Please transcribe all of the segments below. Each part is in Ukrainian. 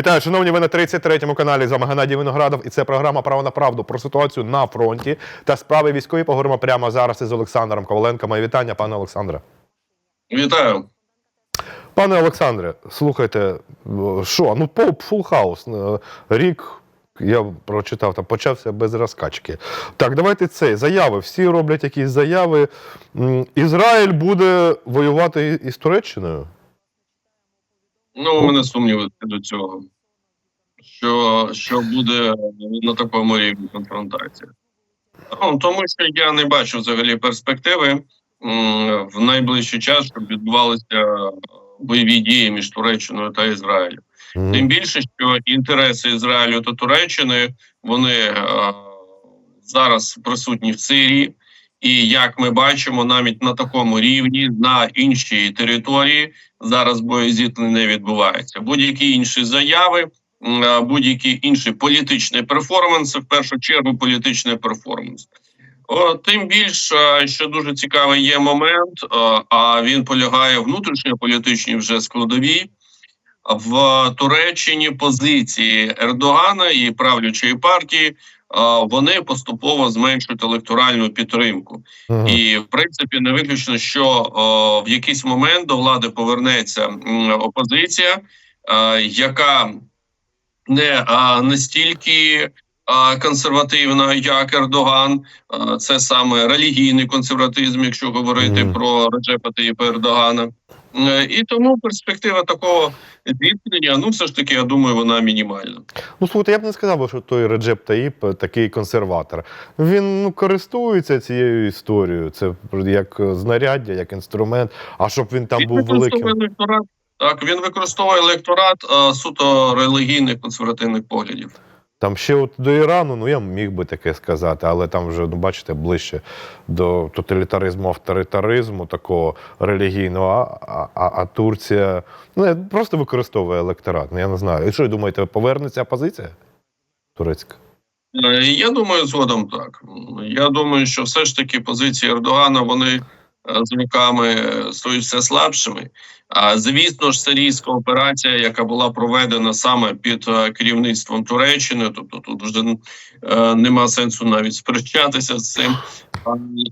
Вітаю, шановні, ви на 33-му каналі. З вами Геннадій Виноградов. І це програма Право на правду про ситуацію на фронті та справи військові. Поговоримо прямо зараз із Олександром Коваленко. Моє вітання, пане Олександре. Вітаю. Пане Олександре, слухайте, що? Ну, поп фул хаус. Е, Рік. Я прочитав, там почався без розкачки. Так, давайте це. Заяви. Всі роблять якісь заяви. Ізраїль буде воювати із Туреччиною. Ну, у мене сумніви до цього. Що, що буде на такому рівні конфронтація. Ну, тому що я не бачу взагалі перспективи в найближчий час, щоб відбувалися бойові дії між Туреччиною та Ізраїлем. Тим більше, що інтереси Ізраїлю та Туреччини вони е, зараз присутні в Сирії, і як ми бачимо, навіть на такому рівні на іншій території зараз боєзіткнення не відбувається. Будь-які інші заяви, будь-які інші політичні перформанси, в першу чергу, політичний перформанс. Тим більше, що дуже цікавий є момент, а він полягає внутрішньополітичній вже складовій в Туреччині позиції Ердогана і правлячої партії. Вони поступово зменшують електоральну підтримку, і в принципі не виключно, що о, в якийсь момент до влади повернеться опозиція, е, яка не настільки консервативна, як Ердоган. Це саме релігійний консерватизм, якщо говорити Мгм. про Реджепа Таїпа Ердогана. Е, І тому перспектива такого зіткнення, ну все ж таки, я думаю, вона мінімальна. Ну, слухайте, я б не сказав, що той Реджеп Таїп е, такий консерватор. Він ну, користується цією історією. Це як е, знаряддя, як інструмент. А щоб він там він був великим. електорат. Так, він використовує електорат а, суто релігійних консервативних поглядів. Там ще от до Ірану, ну я міг би таке сказати, але там вже, ну бачите, ближче до тоталітаризму, авторитаризму, такого релігійного. А, а, а, Турція ну, просто використовує електорат. Ну я не знаю. І що ви думаєте, повернеться опозиція турецька? Е, Я думаю, згодом так. Я думаю, що все ж таки позиції Ердогана вони е, з роками е, стають все слабшими. Звісно ж, сирійська операція, яка була проведена саме під е, керівництвом Туреччини, тобто тут вже е, нема сенсу навіть сперечатися з цим.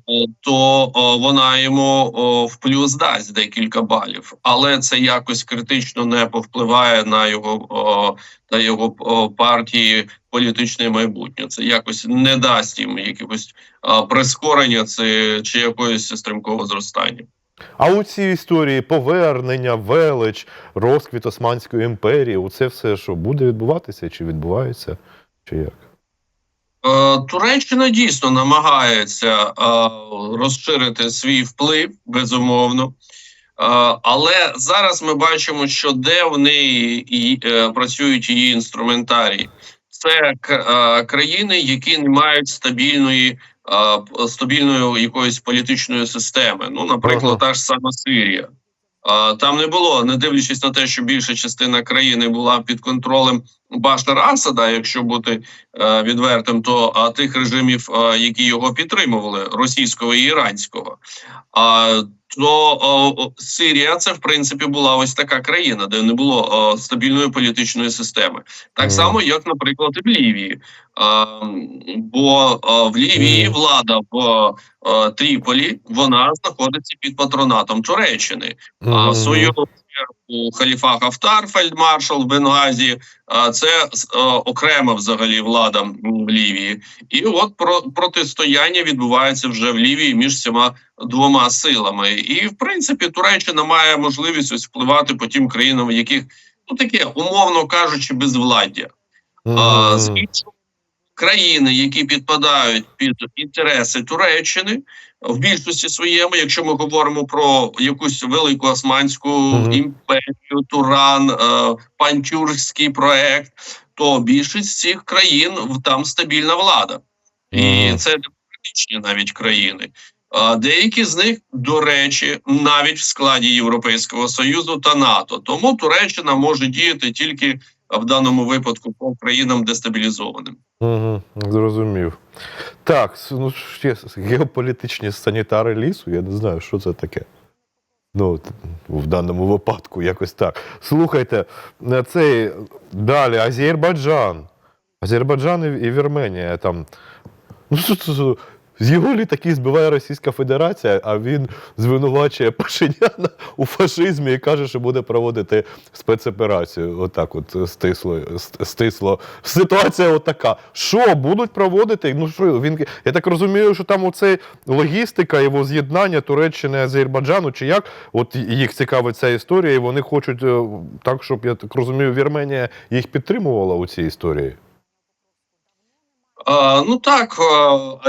е, То вона йому в плюс дасть декілька балів, але це якось критично не повпливає на його та його партії політичне майбутнє. Це якось не дасть їм якогось а, прискорення це чи якогось стрімкого зростання. А у цій історії повернення, велич, розквіт Османської імперії, оце все що буде відбуватися, чи відбувається, чи як? Е, Туреччина дійсно намагається е, розширити свій вплив, безумовно. Е, Але зараз ми бачимо, що де в неї працюють її інструментарії. Це країни, які не мають стабільної, стабільної якоїсь політичної системи. Ну, наприклад, Ага. та ж сама Сирія. Там не було, не дивлячись на те, що більша частина країни була під контролем Башар Асада, якщо бути е, відвертим, то тих режимів, е, які його підтримували, російського і іранського. То Сирія це в принципі була ось така країна, де не було стабільної політичної системи, так само, як, наприклад, і в Лівії. Бо в Лівії влада в Тріполі вона знаходиться під патронатом Туреччини. А в свою чергу Халіфа Хафтар, фельдмаршал в Бенгазі, а це окрема взагалі влада в Лівії, і от про протистояння відбувається вже в Лівії між цими двома силами. І в принципі Туреччина має можливість ось впливати по тим країнам, в яких ну таке умовно кажучи, безвладдя. З іншого, країни, які підпадають під інтереси Туреччини, в більшості своєму, якщо ми говоримо про якусь велику османську Мгм. імперію, Туран, е, пантюркський проект, то більшість цих країн там стабільна влада, і це демократичні навіть країни. Деякі з них, до речі, навіть в складі Європейського союзу та НАТО. Тому Туреччина може діяти тільки в даному випадку по країнам дестабілізованим. Угу, зрозумів. Так, ну ще геополітичні санітари лісу, я не знаю, що це таке. Ну, в даному випадку якось так. Слухайте, на цей далі Азербайджан. Азербайджан і Вірменія там. Ну, з його літаки збиває Російська Федерація, а він звинувачує Пашиняна у фашизмі і каже, що буде проводити спецоперацію. Отак, от стисло, стисло. Ситуація отака. Що будуть проводити? Ну що він я так розумію, що там оце логістика, його з'єднання Туреччини Азербайджану, чи як? От їх цікавить ця історія, і вони хочуть е, так, щоб я так розумію, Вірменія їх підтримувала у цій історії. Е, ну так, е,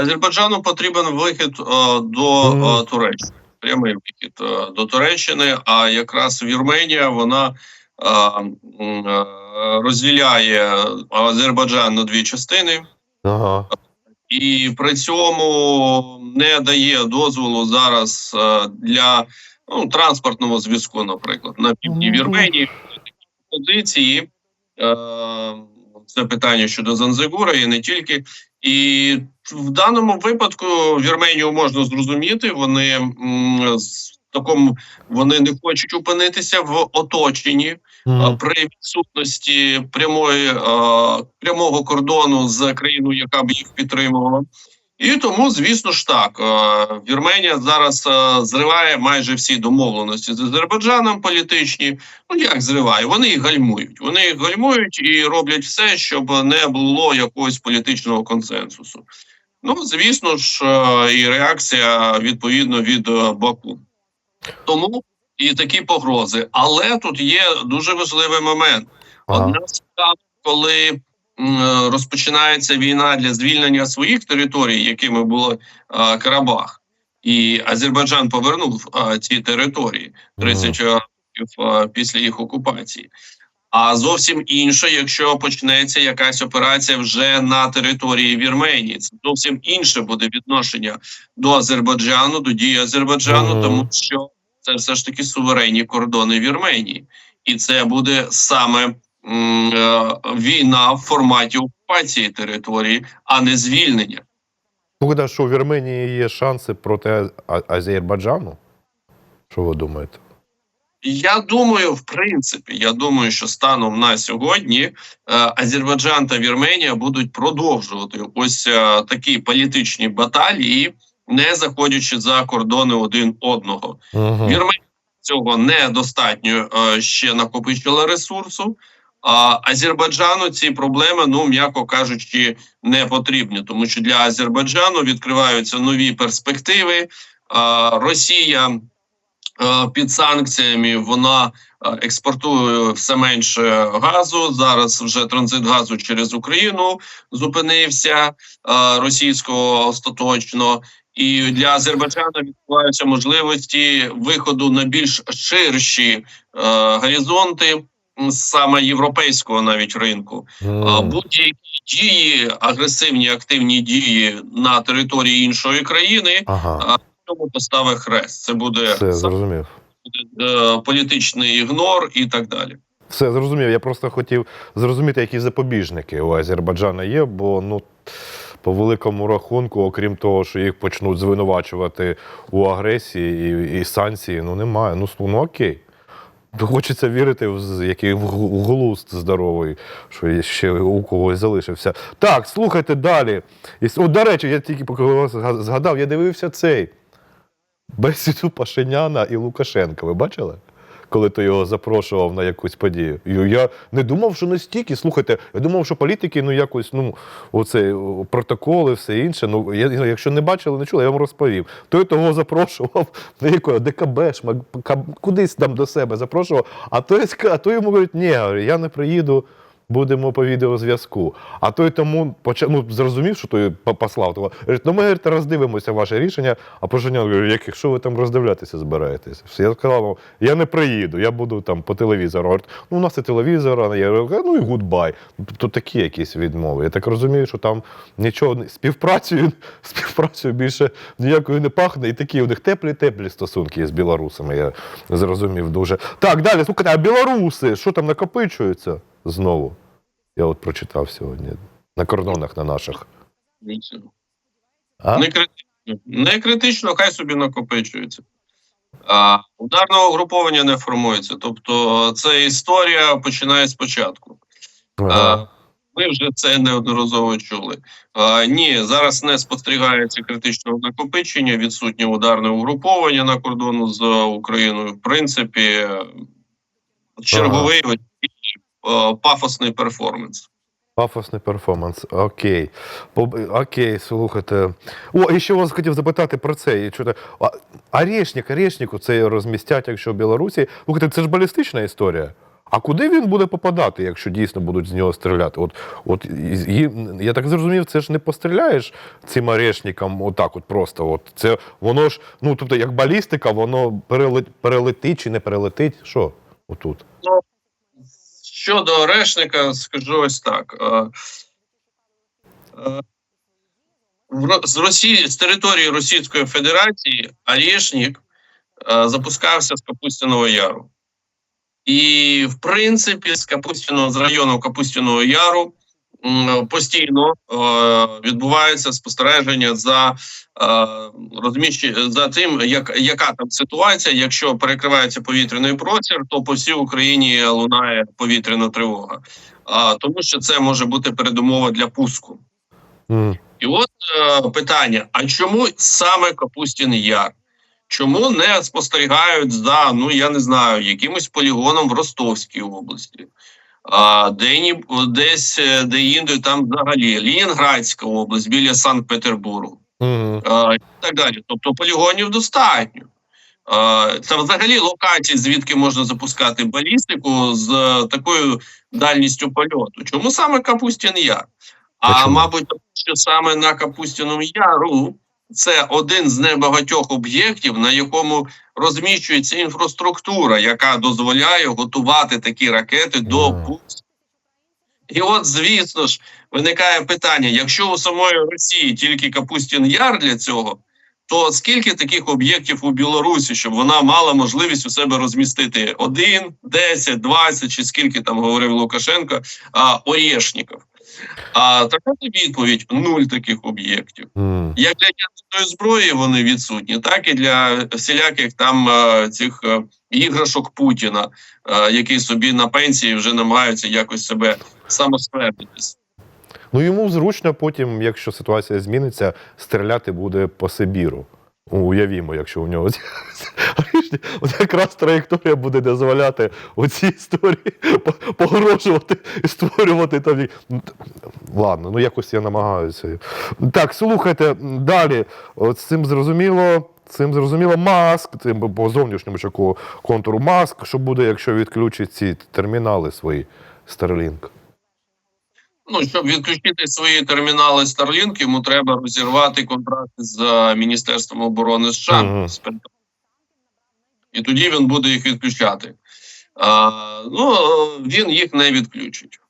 Азербайджану потрібен вихід е, до Туреччини, прямий вихід до Туреччини. А якраз Вірменія вона розділяє Азербайджан на дві частини. Ага. і при цьому не дає дозволу зараз для ну, транспортного зв'язку, наприклад, на півдні Вірменії такі позиції. Це питання щодо Занзигура і не тільки. І в даному випадку Вірменію можна зрозуміти. Вони м, з такому вони не хочуть опинитися в оточенні. А, при відсутності прямої е, прямого кордону з країною, яка б їх підтримувала. І тому, звісно ж так, е, Вірменія зараз е, зриває майже всі домовленості з Азербайджаном політичні. Ну як зриває? Вони їх гальмують. Вони їх гальмують і роблять все, щоб не було якогось політичного консенсусу. Ну, звісно ж, е, і реакція відповідно від Баку. Тому і такі погрози. Але тут є дуже важливий момент. Одна справа, коли розпочинається війна для звільнення своїх територій, якими було е, Карабах, і Азербайджан повернув е, ці території 30 років е, після їх окупації. А зовсім інше, якщо почнеться якась операція вже на території Вірменії, це зовсім інше буде відношення до Азербайджану, до дії Азербайджану, тому що це все ж таки суверенні кордони Вірменії, і це буде саме е, війна в форматі окупації території, а не звільнення. Слухайте, що у Вірменії є шанси проти Азербайджану? Що ви думаєте? Я думаю, в принципі, я думаю, що станом на сьогодні е, Азербайджан та Вірменія будуть продовжувати ось е, такі політичні баталії, не заходячи за кордони один одного. Угу. Вірменія цього недостатньо е, ще накопичила ресурсу. А Азербайджану ці проблеми, ну м'яко кажучи, не потрібні, тому що для Азербайджану відкриваються нові перспективи. А, Росія під санкціями вона експортує все менше газу. Зараз вже транзит газу через Україну зупинився е, російського остаточно. І для Азербайджану відкриваються можливості виходу на більш ширші е, горизонти саме європейського навіть ринку. А Будь-які дії, агресивні активні дії на території іншої країни, Ага, цьому поставить хрест. Це буде все зрозумів. е, політичний ігнор і так далі. Все зрозумів. Я просто хотів зрозуміти, які запобіжники у Азербайджана є, бо ну. По великому рахунку, окрім того, що їх почнуть звинувачувати у агресії і, і санкції, ну немає. Ну, ну окей. Хочеться вірити в який в глузд здоровий, що ще у когось залишився. Так, слухайте далі. І, о, до речі, я тільки поки вас згадав, я дивився цей бесіду Пашиняна і Лукашенка. Ви бачили? Коли ти його запрошував на якусь подію. І я не думав, що настільки. Слухайте, я думав, що політики, ну якось, ну, оце протоколи, все інше. Ну, я, якщо не бачили, не чули, я вам розповів. Той того запрошував на якого ДКБ, шмак, кудись там до себе запрошував, а той, а той йому говорить, ні, я не приїду. Будемо по відеозв'язку. А той тому почав, ну, зрозумів, що той послав того. Говорить, ну ми говорить, роздивимося ваше рішення. А Поженян говорить, яких що ви там роздивлятися збираєтесь? Я сказав, «Ну, я не приїду, я буду там по телевізору. Говорить, ну у нас і телевізор, я говорю, ну і гудбай. Тобто такі якісь відмови. Я так розумію, що там нічого співпрацею, співпрацею більше ніякою не пахне, і такі у них теплі-теплі стосунки з білорусами. Я зрозумів дуже. Так, далі, слухайте, а білоруси, що там накопичується знову? Я от прочитав сьогодні на кордонах на наших. А? Не критично. Не критично, хай собі накопичується. А ударного угруповання не формується. Тобто, це історія починає спочатку. Ага. Ми вже це неодноразово чули. А, ні, зараз не спостерігається критичного накопичення, відсутнє ударне угруповання на кордону з Україною. В принципі, черговий е, пафосний перформанс. Пафосний перформанс. Окей. Окей, слухайте. О, і ще вас хотів запитати про це. І чути. А, Орешник, Орешнику це розмістять, якщо в Білорусі. Слухайте, це ж балістична історія. А куди він буде попадати, якщо дійсно будуть з нього стріляти? От, от і- я так зрозумів, це ж не постріляєш цим орешникам отак, от просто. От це воно ж, ну тобто, як балістика, воно перелет, перелетить чи не перелетить. Що отут? Щодо Решника, скажу ось так. З Росії з території Російської Федерації Орешник е, запускався з Капустяного Яру. І, в принципі, з Капустяного з району Капустяного Яру постійно е, відбувається спостереження за е, розміщення за тим, як яка там ситуація. Якщо перекривається повітряний простір, то по всій Україні лунає повітряна тривога, тому що це може бути передумова для пуску. М. І от е, питання: а чому саме Капустін Яр? Чому не спостерігають за, ну я не знаю, якимось полігоном в Ростовській області, де десь е, де інде, там взагалі Лінінградська область біля Санкт-Петербургу Мгм. а, і так далі. Тобто полігонів достатньо. А, Це взагалі локації, звідки можна запускати балістику з е, такою дальністю польоту. Чому саме Капустін Яр? А чому? мабуть, що саме на Капустіному Яру це один з небагатьох об'єктів, на якому розміщується інфраструктура, яка дозволяє готувати такі ракети до пуску. І от, звісно ж, виникає питання: якщо у самої Росії тільки Капустін Яр для цього, то скільки таких об'єктів у Білорусі, щоб вона мала можливість у себе розмістити один, 10, 20 чи скільки там говорив Лукашенко, а, орєшників? А така відповідь: нуль таких об'єктів. М. Як для ядерної зброї вони відсутні, так і для всіляких там е, цих е, іграшок Путіна, е, які собі на пенсії вже намагаються якось себе самоствердитись. Ну йому зручно потім, якщо ситуація зміниться, стріляти буде по Сибіру. Уявімо, якщо у нього от якраз траєкторія буде дозволяти оці історії по- погрожувати і створювати там. Ну, Ладно, ну якось я намагаюся. Так, слухайте, далі. От з цим зрозуміло. Цим зрозуміло маск, цим по зовнішньому чеку контуру маск, що буде, якщо відключить ці термінали свої Starlink. Ну щоб відключити свої термінали Starlink, йому треба розірвати контракт з е, Міністерством оборони США. Мгм. з І тоді він буде їх відключати. А, ну е, він їх не відключить.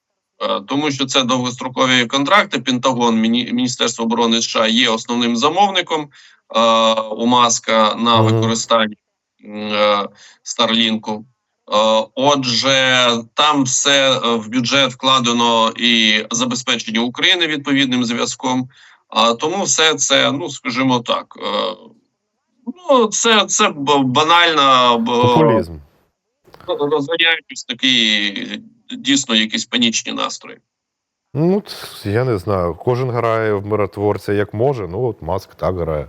Е, Тому що це довгострокові контракти. Пентагон, Міні- Міністерство оборони США є основним замовником е, у Маска на використання е, Старлінку. Е, Отже, там все е, в бюджет вкладено і забезпечення України відповідним зв'язком. А тому все це, ну скажімо так, е, ну це, це б- банальна Популізм. розганяють ось такі дійсно якісь панічні настрої. Ну, я не знаю. Кожен грає в миротворця як може. Ну, от Маск так грає.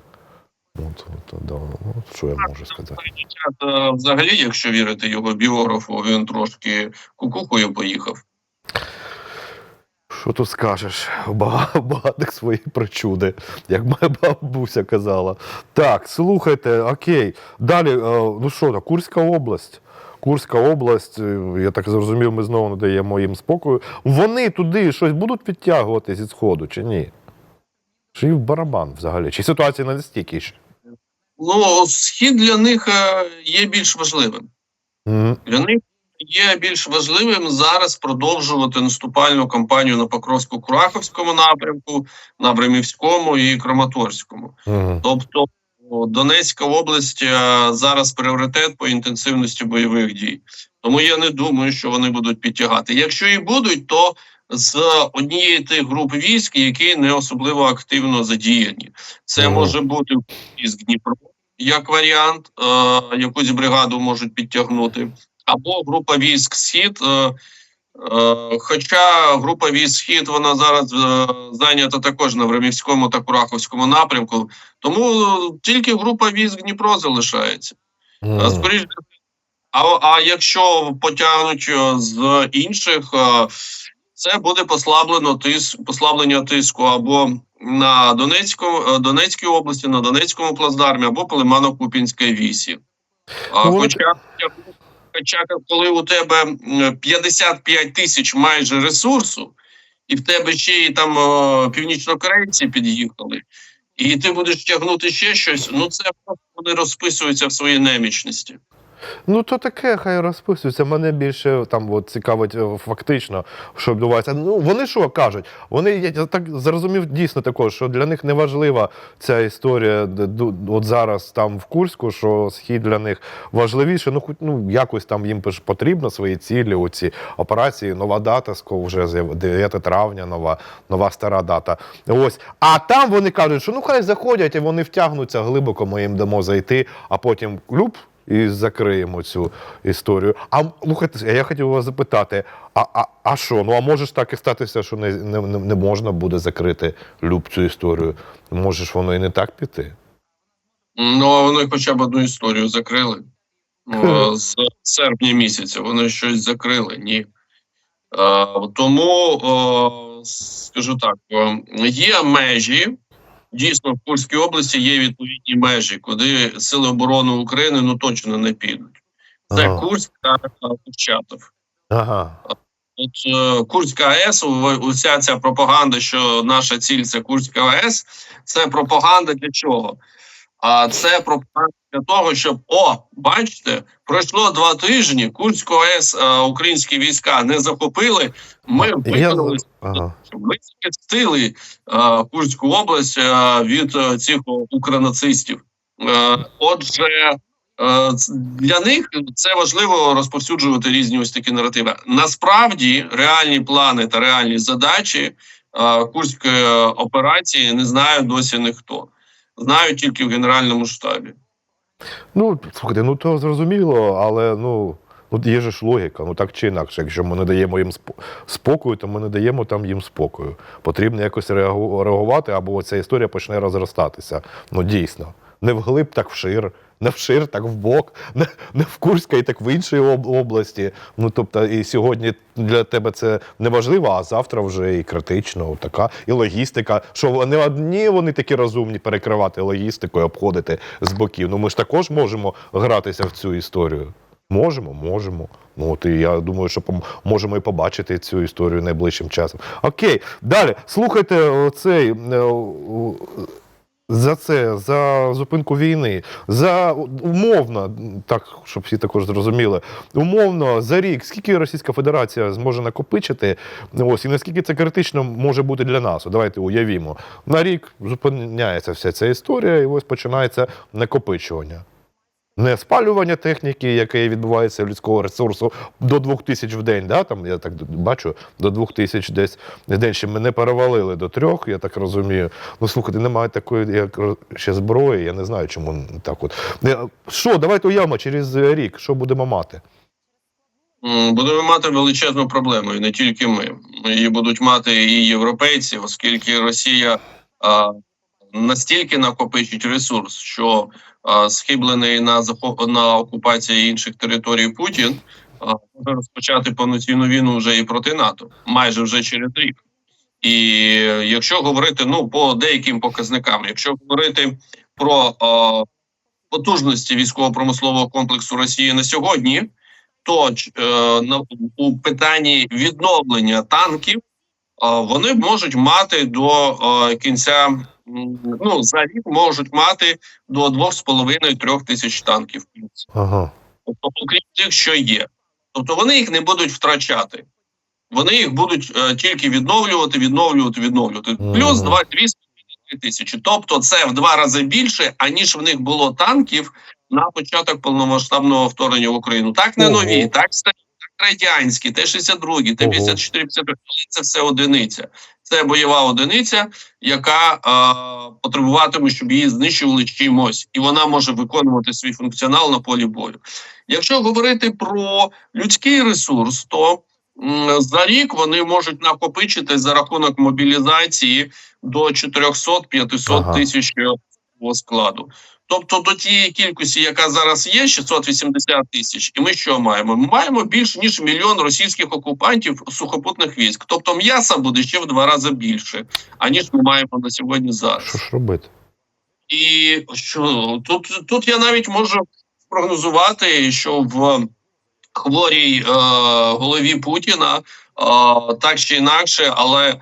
От, от, да, ну, от що я можу сказати? Е, Взагалі, якщо вірити його біографу, він трошки кукухою поїхав. Що тут скажеш? У бага- у свої причуди, як моя бабуся казала. Так, слухайте, окей. Далі, е, ну що, Курська область. Курська область, е, я так зрозумів, ми знову надаємо їм спокою. Вони туди щось будуть підтягувати зі сходу чи ні? Чи в барабан взагалі? Чи ситуація не настільки ще? Ну, схід для них е, є більш важливим. Для них є більш важливим зараз продовжувати наступальну кампанію на Покровсько-Кураховському напрямку, на Бремівському і Краматорському. Тобто Донецька область е, зараз пріоритет по інтенсивності бойових дій. Тому я не думаю, що вони будуть підтягати. Якщо і будуть, то з однієї тих груп військ, які не особливо активно задіяні. Це може бути військ Дніпро, як варіант, е, якусь бригаду можуть підтягнути, або група військ Схід. Е, е, хоча група військ Схід вона зараз е, зайнята також на Времівському та Кураховському напрямку, тому тільки група військ Дніпро залишається. Скоріше, а, а якщо потягнуть з інших, е, це буде послаблено тис, послаблення тиску або на Донецькому, е, Донецькій області, на Донецькому плацдармі, або по Лимано-Купінській вісі. А, Ну, хоча, хоча коли у тебе м, 55 тисяч майже ресурсу, і в тебе ще й там північнокорейці під'їхали, і ти будеш тягнути ще щось, ну це просто вони розписуються в своїй немічності. Ну, то таке, хай розписується. Мене більше там от, цікавить е, фактично, що відбувається. Ну, вони що кажуть? Вони я так зрозумів дійсно також, що для них не важлива ця історія от зараз там в Курську, що схід для них важливіше. Ну, хоч ну якось там їм потрібно свої цілі, оці операції, нова дата, вже з'яв- 9 травня, нова, нова стара дата. Ось. А там вони кажуть, що ну хай заходять, і вони втягнуться глибоко, ми їм дамо зайти, а потім клюб і закриємо цю історію. А слухайте, я хотів вас запитати: а, а, а що? Ну а може ж так і статися, що не, не, не можна буде закрити люб цю історію? Може ж воно і не так піти? Ну, а вони хоча б одну історію закрили. Е, З серпня місяця вони щось закрили. Ні. Тому, скажу так, є межі. Дійсно, в Курській області є відповідні межі, куди Сили оборони України ну точно не підуть. Це Ага. Курськ та Курчатов. Ага. От е, Курська АЕС, уся ця пропаганда, що наша ціль це Курська АЕС, це пропаганда для чого? А це пропаганда для того, щоб о, бачите, пройшло два тижні. Курську АЕС е, українські війська не захопили. Ми виконали Ага. захистили е, Курську область е, від е, цих укронацистів. Е, отже, для них це важливо розповсюджувати різні ось такі наративи. Насправді, реальні плани та реальні задачі курської операції не знає досі ніхто. Знають тільки в Генеральному штабі. Ну, слухайте, ну то зрозуміло, але ну. Ну, є ж логіка, ну так чи інакше. Якщо ми не даємо їм спокою, то ми не даємо там їм спокою. Потрібно якось реагу- реагувати, або ця історія почне розростатися. Ну дійсно. Не вглиб, так вшир, не вшир, так вбок, не, не в Курська, так в іншій області. Ну тобто, і сьогодні для тебе це не важливо, а завтра вже і критично, така, і логістика. Що вони одні вони такі розумні перекривати логістикою, обходити з боків. Ну ми ж також можемо гратися в цю історію. Можемо, можемо. Ну от і я думаю, що можемо і побачити цю історію найближчим часом. Окей, далі. Слухайте цей. За це, за зупинку війни, за умовно, так щоб всі також зрозуміли, умовно за рік, скільки Російська Федерація зможе накопичити, ось і наскільки це критично може бути для нас? Давайте уявімо. На рік зупиняється вся ця історія, і ось починається накопичування. Не спалювання техніки, яке відбувається людського ресурсу до 2000 в день. Да? Там, я так бачу, до 2000 десь день ще ми не перевалили до трьох, я так розумію. Ну слухайте, немає такої як ще зброї, я не знаю, чому так от. Е, Що, давайте уявимо через рік, що будемо мати? Будемо мати величезну проблему, і не тільки ми. Її будуть мати і європейці, оскільки Росія а, настільки накопичить ресурс, що схиблений на на окупації інших територій Путін може розпочати повноцінну війну вже і проти НАТО, майже вже через рік. І якщо говорити ну по деяким показникам, якщо говорити про а, потужності військово-промислового комплексу Росії на сьогодні, то е, на у питанні відновлення танків е, вони можуть мати до е, кінця ну за рік можуть мати до 2,5-3 тисяч танків. Ага. Тобто, окрім тих, що є. Тобто вони їх не будуть втрачати. Вони їх будуть е, тільки відновлювати, відновлювати, відновлювати. Плюс 2-2,5 тисячі. Тобто це в два рази більше, аніж в них було танків на початок повномасштабного вторгнення в Україну. Так не нові, так старі, радянські, Т-62, Т-54, 55, але це все одиниця. Це бойова одиниця, яка е, потребуватиме, щоб її знищували чимось, і вона може виконувати свій функціонал на полі бою. Якщо говорити про людський ресурс, то м, за рік вони можуть накопичити за рахунок мобілізації до 400-500 Ага. тисяч складу. Тобто до тієї кількості, яка зараз є, 680 тисяч, і ми що маємо? Ми маємо більш ніж мільйон російських окупантів сухопутних військ. Тобто м'яса буде ще в два рази більше, аніж ми маємо на сьогодні зараз. Що ж робити? І що тут, тут я навіть можу прогнозувати, що в хворій е, голові Путіна е, так чи інакше, але е,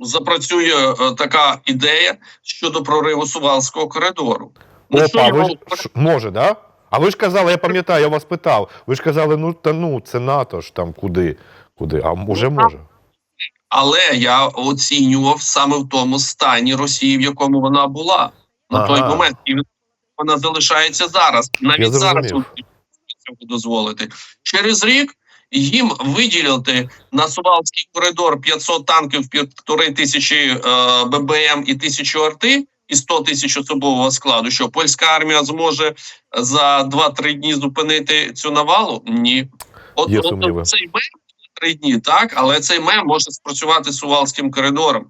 запрацює е, така ідея щодо прориву Сувалського коридору. Ну, що Опа, його- ви ж, може, да? А ви ж казали, я пам'ятаю, я вас питав. Ви ж казали, ну та ну, це НАТО ж там куди? Куди? А уже може. Але я оцінював саме в тому стані Росії, в якому вона була на той момент, і вона залишається зараз. Навіть зараз зрозумів. вони цього дозволити. Через рік їм виділити на Сувалський коридор 500 танків, півтори тисячі е, ББМ і тисячу арти. І 100 тисяч особового складу, що польська армія зможе за 2-3 дні зупинити цю навалу? Ні. От, от цей мем три дні, так, але цей мем може спрацювати Сувалським коридором.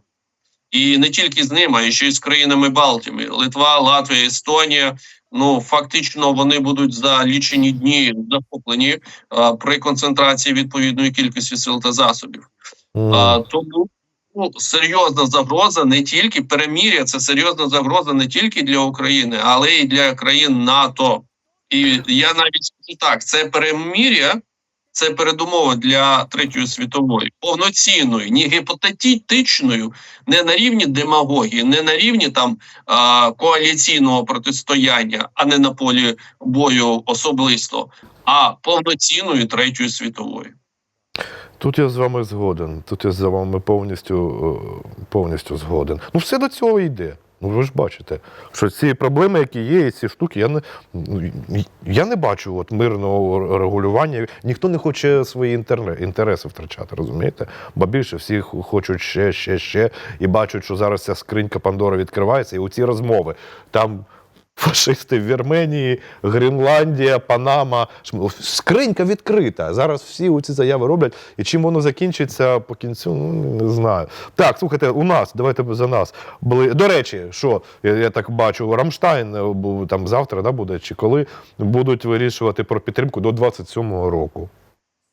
І не тільки з ним, а ще й з країнами Балтії. Литва, Латвія, Естонія. Ну фактично вони будуть за лічені дні захоплені а, при концентрації відповідної кількості сил та засобів. А, тому ну, серйозна загроза не тільки перемір'я, це серйозна загроза не тільки для України, але й для країн НАТО. І я навіть скажу так: це перемір'я, це передумова для третьої світової, повноцінної, не гіпотетичною, не на рівні демагогії, не на рівні там а, коаліційного протистояння, а не на полі бою особисто, а повноцінної третьої світової. Тут я з вами згоден. Тут я з вами повністю, е, повністю згоден. Ну, все до цього йде. Ну, ви ж бачите, що ці проблеми, які є, і ці штуки, я не, ну, я не бачу от мирного регулювання. Ніхто не хоче свої інтереси втрачати, розумієте? Бо більше всі хочуть ще, ще, ще, і бачать, що зараз ця скринька Пандори відкривається, і оці розмови. Там фашисти в Вірменії, Гренландія, Панама. Скринька відкрита. Зараз всі оці заяви роблять. І чим воно закінчиться по кінцю, ну не знаю. Так, слухайте, у нас, давайте за нас. Були. До речі, що я, я так бачу, Рамштайн е, там завтра да, буде, чи коли будуть вирішувати про підтримку до 27-го року.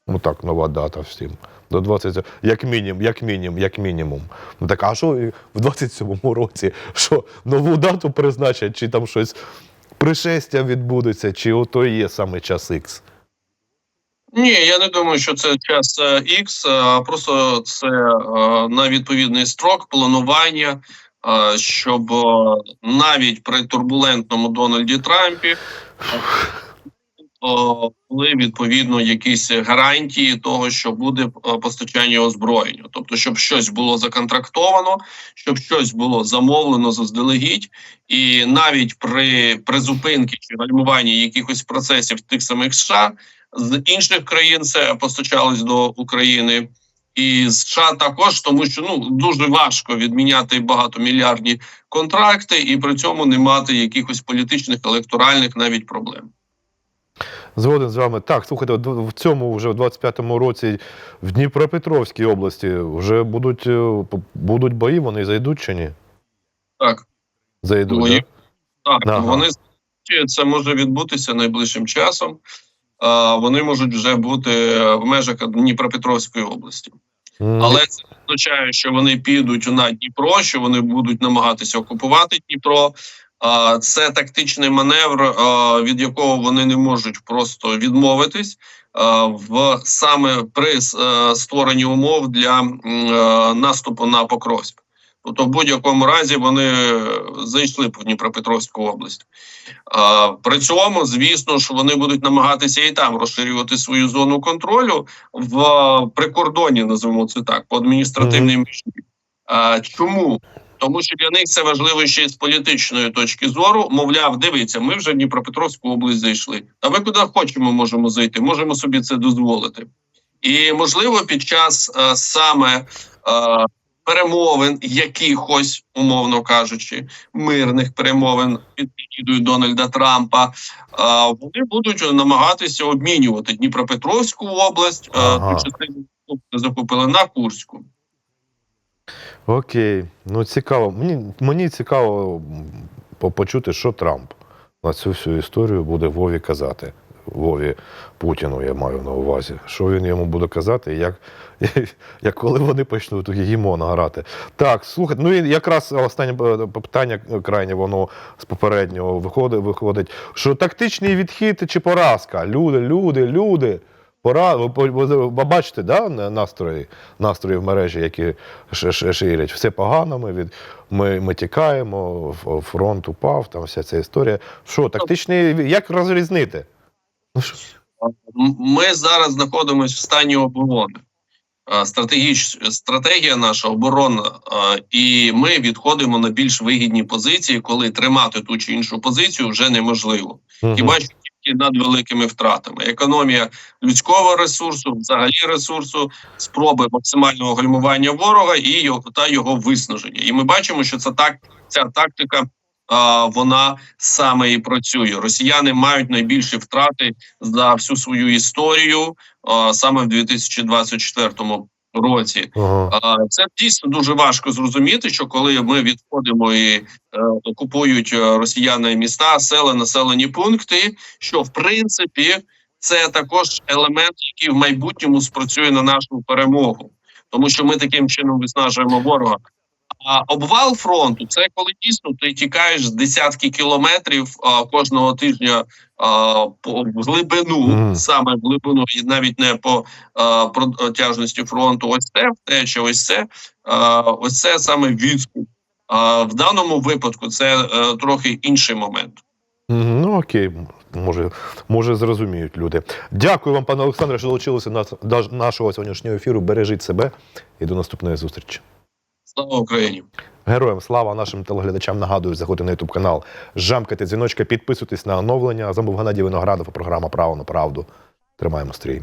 Ну так, нова дата всім. До 20, як мінімум, як мінімум, як мінімум. Ну так, а що в 27-му році? Що нову дату призначать, чи там щось пришестя відбудеться, чи ото є саме час Х? Ні, я не думаю, що це час X, а просто це е, на відповідний строк планування, е, щоб е, навіть при турбулентному Дональді Трампі були відповідно якісь гарантії того, що буде е, постачання озброєння, тобто, щоб щось було законтрактовано, щоб щось було замовлено заздалегідь, і навіть при призупинці чи гальмуванні якихось процесів тих самих США з інших країн це постачалось до України. І США також, тому що ну дуже важко відміняти багатомільярдні контракти і при цьому не мати якихось політичних електоральних навіть проблем. Згоден з вами. Так, слухайте, в цьому вже в 25-му році в Дніпропетровській області вже будуть, е, будуть бої, вони зайдуть чи ні? Так, Зайдуть, Бої. так Ага. вони це може відбутися найближчим часом. А, вони можуть вже бути в межах Дніпропетровської області. М, Але це означає, що вони підуть на Дніпро, що вони будуть намагатися окупувати Дніпро. Це тактичний маневр, від якого вони не можуть просто відмовитись в саме при е, створенні умов для е, наступу на Покровськ. Тобто, в будь-якому разі вони зайшли по Дніпропетровську область. При цьому, звісно ж, вони будуть намагатися і там розширювати свою зону контролю в прикордонні, називаємо це так, по адміністративній межі. Чому? Тому що для них це важливо ще з політичної точки зору. Мовляв, дивіться, ми вже в Дніпропетровську область зайшли. А ми куди хочемо можемо зайти, можемо собі це дозволити. І можливо, під час е, саме е, перемовин, якихось, умовно кажучи, мирних перемовин під егідою Дональда Трампа, е, вони будуть намагатися обмінювати Дніпропетровську область, Ага. ту частину яку захопили на Курську. Окей, ну цікаво. Мені, мені цікаво почути, що Трамп на цю всю історію буде Вові казати. Вові Путіну, я маю на увазі. Що він йому буде казати, як, як коли вони почнуть у гегемона грати. Так, слухайте, ну і якраз останнє е, питання крайнє, воно з попереднього виходить, виходить, що тактичний відхід чи поразка. Люди, люди, люди. Пора, ви, по- ви, ви бачите, да, настрої, настрої в мережі, які ширять. Все погано, ми, від, ми, ми тікаємо, фронт упав, там вся ця історія. Що, тактичний, як розрізнити? Ну, Ми зараз знаходимося в стані оборони. Стратегіч... Стратегія наша оборонна, е, і ми відходимо на більш вигідні позиції, коли тримати ту чи іншу позицію вже неможливо. Хіба що тільки над великими втратами. Економія людського ресурсу, взагалі ресурсу, спроби максимального гальмування ворога і його та його виснаження. І ми бачимо, що це так ця тактика. Вона саме і працює. Росіяни мають найбільші втрати за всю свою історію саме в 2024 році. Ага. Це дійсно дуже важко зрозуміти, що коли ми відходимо і е, окупують е, росіяни міста, села, населені пункти, що в принципі це також елемент, який в майбутньому спрацює на нашу перемогу, тому що ми таким чином виснажуємо ворога. А обвал фронту це коли дійсно ти тікаєш з десятки кілометрів а, кожного тижня а, по в глибину, Мгм. саме в глибину, і навіть не по а, протяжності фронту. Ось це втеча, ось це а, ось це саме відступ. А в даному випадку це е, трохи інший момент. Ну окей, може, може зрозуміють люди. Дякую вам, пане Олександре, що долучилися до нашого сьогоднішнього ефіру. Бережіть себе і до наступної зустрічі. Слава Україні! Героям слава нашим телеглядачам нагадую, заходьте на ютуб канал, жамкайте дзвіночка, підписуйтесь на оновлення. Замов Геннадій Виноградов, програма Право на правду. Тримаємо стрій.